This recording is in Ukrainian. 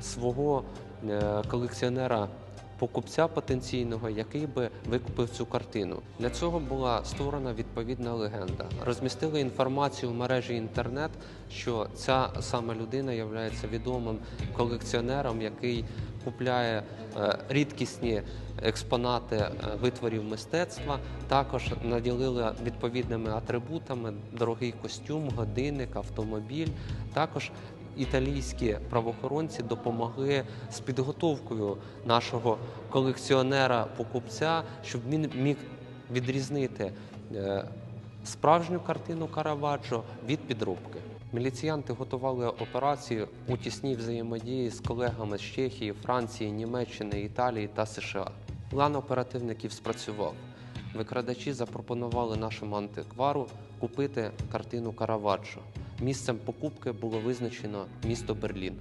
свого е, колекціонера. Покупця потенційного, який би викупив цю картину. Для цього була створена відповідна легенда. Розмістили інформацію в мережі інтернет, що ця саме людина є відомим колекціонером, який купляє е, рідкісні експонати е, витворів мистецтва. Також наділили відповідними атрибутами дорогий костюм, годинник, автомобіль. Також італійські правоохоронці допомогли з підготовкою нашого колекціонера-покупця, щоб він міг відрізнити е, справжню картину Караваджо від підробки. Міліціянти готували операцію у тісній взаємодії з колегами з Чехії, Франції, Німеччини, Італії та США. План оперативників спрацював. Викрадачі запропонували нашому антиквару купити картину Караваджо. Місцем покупки було визначено місто Берлін.